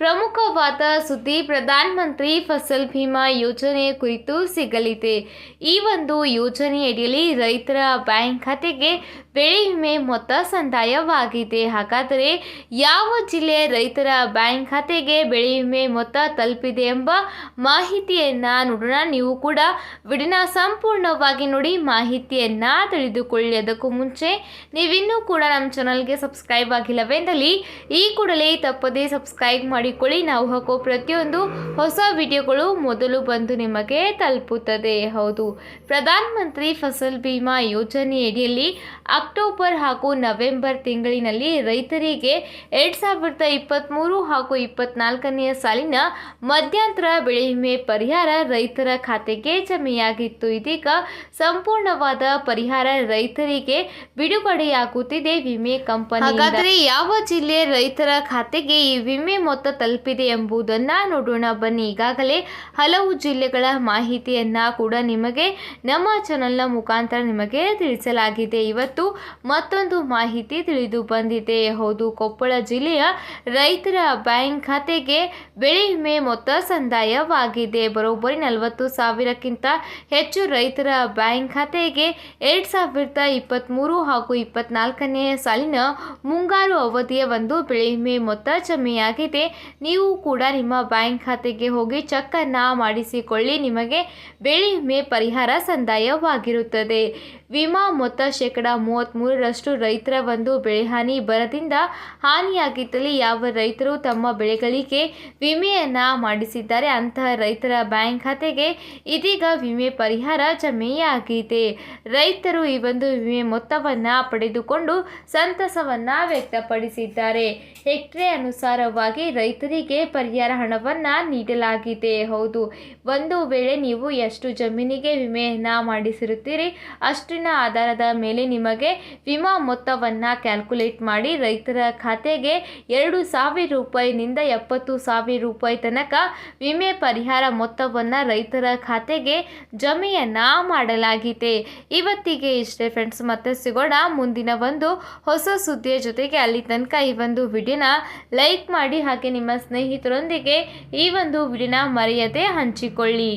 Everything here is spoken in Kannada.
ಪ್ರಮುಖವಾದ ಸುದ್ದಿ ಪ್ರಧಾನಮಂತ್ರಿ ಫಸಲ್ ಭೀಮಾ ಯೋಜನೆ ಕುರಿತು ಸಿಗಲಿದೆ. ಈ ಒಂದು ಯೋಜನೆಯಡಿಯಲ್ಲಿ ರೈತರ ಬ್ಯಾಂಕ್ ಖಾತೆಗೆ ಬೆಳೆ ವಿಮೆ ಮೊತ್ತ ಸಂದಾಯವಾಗಿದೆ. ಹಾಗಾದರೆ ಯಾವ ಜಿಲ್ಲೆಯ ರೈತರ ಬ್ಯಾಂಕ್ ಖಾತೆಗೆ ಬೆಳೆ ವಿಮೆ ಮೊತ್ತ ತಲುಪಿದೆ ಎಂಬ ಮಾಹಿತಿಯನ್ನು ನೋಡೋಣ. ನೀವು ಕೂಡ ವಿಡಿಯೋನ ಸಂಪೂರ್ಣವಾಗಿ ನೋಡಿ ಮಾಹಿತಿಯನ್ನು ತಿಳಿದುಕೊಳ್ಳಿ. ಅದಕ್ಕೂ ಮುಂಚೆ ನೀವಿನ್ನೂ ಕೂಡ ನಮ್ಮ ಚಾನಲ್ಗೆ ಸಬ್ಸ್ಕ್ರೈಬ್ ಆಗಿಲ್ಲವೆಂದಲ್ಲಿ ಈ ಕೂಡಲೇ ತಪ್ಪದೇ ಸಬ್ಸ್ಕ್ರೈಬ್ ಮಾಡಿಕೊಳ್ಳಿ. ನಾವು ಹಾಕೋ ಪ್ರತಿಯೊಂದು ಹೊಸ ವಿಡಿಯೋಗಳು ಮೊದಲು ಬಂದು ನಿಮಗೆ ತಲುಪುತ್ತದೆ. ಹೌದು. ಪ್ರಧಾನಮಂತ್ರಿ ಫಸಲ್ ಬಿಮಾ ಯೋಜನೆಯಡಿಯಲ್ಲಿ ಅಕ್ಟೋಬರ್ ಹಾಗೂ ನವೆಂಬರ್ ತಿಂಗಳಿನಲ್ಲಿ ರೈತರಿಗೆ ಎರಡು ಸಾವಿರದ ಇಪ್ಪತ್ತ್ಮೂರು ಹಾಗೂ ಇಪ್ಪತ್ನಾಲ್ಕನೆಯ ಸಾಲಿನ ಮಧ್ಯಂತರ ಬೆಳೆ ವಿಮೆ ಪರಿಹಾರ ರೈತರ ಖಾತೆಗೆ ಜಮೆಯಾಗಿತ್ತು. ಇದೀಗ ಸಂಪೂರ್ಣವಾದ ಪರಿಹಾರ ರೈತರಿಗೆ ಬಿಡುಗಡೆಯಾಗುತ್ತಿದೆ ವಿಮೆ ಕಂಪನಿ ಹಾಗಾದರೆ ಯಾವ ಜಿಲ್ಲೆ ರೈತರ ಖಾತೆಗೆ ಈ ವಿಮೆ ಮೊತ್ತ ತಲುಪಿದೆ ಎಂಬುದನ್ನ ನೋಡೋಣ. ಬನ್ನಿ, ಈಗಾಗಲೇ ಹಲವು ಜಿಲ್ಲೆಗಳ ಮಾಹಿತಿಯನ್ನ ಕೂಡ ನಿಮಗೆ ನಮ್ಮ ಚಾನಲ್ನ ಮುಖಾಂತರ ನಿಮಗೆ ತಿಳಿಸಲಾಗಿದೆ. ಇವತ್ತು ಮತ್ತೊಂದು ಮಾಹಿತಿ ತಿಳಿದು ಬಂದಿದೆ. ಹೌದು, ಕೊಪ್ಪಳ ಜಿಲ್ಲೆಯ ರೈತರ ಬ್ಯಾಂಕ್ ಖಾತೆಗೆ ಬೆಳೆ ವಿಮೆ ಮೊತ್ತ ಸಂದಾಯವಾಗಿದೆ. ಬರೋಬ್ಬರಿ ನಲವತ್ತು ಸಾವಿರಕ್ಕಿಂತ ಹೆಚ್ಚು ರೈತರ ಬ್ಯಾಂಕ್ ಖಾತೆಗೆ ಎರಡು ಸಾವಿರದ ಇಪ್ಪತ್ತ್ಮೂರು ಹಾಗೂ ಇಪ್ಪತ್ನಾಲ್ಕನೇ ಸಾಲಿನ ಮುಂಗಾರು ಅವಧಿಯ ಒಂದು ಬೆಳೆ ವಿಮೆ ಮೊತ್ತ ಜಮೆಯಾಗಿದೆ. ನೀವು ಕೂಡ ನಿಮ್ಮ ಬ್ಯಾಂಕ್ ಖಾತೆಗೆ ಹೋಗಿ ಚೆಕ್ಕನ್ನು ಮಾಡಿಸಿಕೊಳ್ಳಿ. ನಿಮಗೆ ಬೆಳೆ ವಿಮೆ ಪರಿಹಾರ ಸಂದಾಯವಾಗಿರುತ್ತದೆ. ವಿಮಾ ಮೊತ್ತ ಶೇಕಡ ಮೂವತ್ತ್ಮೂರರಷ್ಟು ರೈತರ ಒಂದು ಬೆಳೆಹಾನಿ ಬರದಿಂದ ಹಾನಿಯಾಗಿದ್ದಲ್ಲಿ ಯಾವ ರೈತರು ತಮ್ಮ ಬೆಳೆಗಳಿಗೆ ವಿಮೆಯನ್ನು ಮಾಡಿಸಿದ್ದಾರೆ ಅಂತಹ ರೈತರ ಬ್ಯಾಂಕ್ ಖಾತೆಗೆ ಇದೀಗ ವಿಮೆ ಪರಿಹಾರ ಜಮೆಯಾಗಿದೆ. ರೈತರು ಈ ಒಂದು ವಿಮೆ ಮೊತ್ತವನ್ನು ಪಡೆದುಕೊಂಡು ಸಂತಸವನ್ನು ವ್ಯಕ್ತಪಡಿಸಿದ್ದಾರೆ. ಹೆಕ್ಟ್ರೆ ಅನುಸಾರವಾಗಿ ರೈತರಿಗೆ ಪರಿಹಾರ ಹಣವನ್ನು ನೀಡಲಾಗಿದೆ. ಹೌದು, ಒಂದು ವೇಳೆ ನೀವು ಎಷ್ಟು ಜಮೀನಿಗೆ ವಿಮೆಯನ್ನು ಮಾಡಿಸಿರುತ್ತೀರಿ, ಅಷ್ಟಿನ ಆಧಾರದ ಮೇಲೆ ನಿಮಗೆ ವಿಮಾ ಮೊತ್ತವನ್ನು ಕ್ಯಾಲ್ಕುಲೇಟ್ ಮಾಡಿ ರೈತರ ಖಾತೆಗೆ ಎರಡು ಸಾವಿರ ರೂಪಾಯಿನಿಂದ ಎಪ್ಪತ್ತು ಸಾವಿರ ರೂಪಾಯಿ ತನಕ ವಿಮೆ ಪರಿಹಾರ ಮೊತ್ತವನ್ನು ರೈತರ ಖಾತೆಗೆ ಜಮೆಯನ್ನು ಮಾಡಲಾಗಿದೆ. ಇವತ್ತಿಗೆ ಇಷ್ಟೇ ಫ್ರೆಂಡ್ಸ್ ಮತ್ತೆ ಸಿಗೋಣ ಮುಂದಿನ ಒಂದು ಹೊಸ ಸುದ್ದಿಯ ಜೊತೆಗೆ. ಅಲ್ಲಿ ತನಕ ಈ ಒಂದು ವಿಡಿಯೋನ ಲೈಕ್ ಮಾಡಿ ಹಾಗೆ ನಿಮ್ಮ ಸ್ನೇಹಿತರೊಂದಿಗೆ ಈ ಒಂದು ವಿಡಿಯೋನ ಮರೆಯದೆ ಹಂಚಿಕೊಳ್ಳಿ.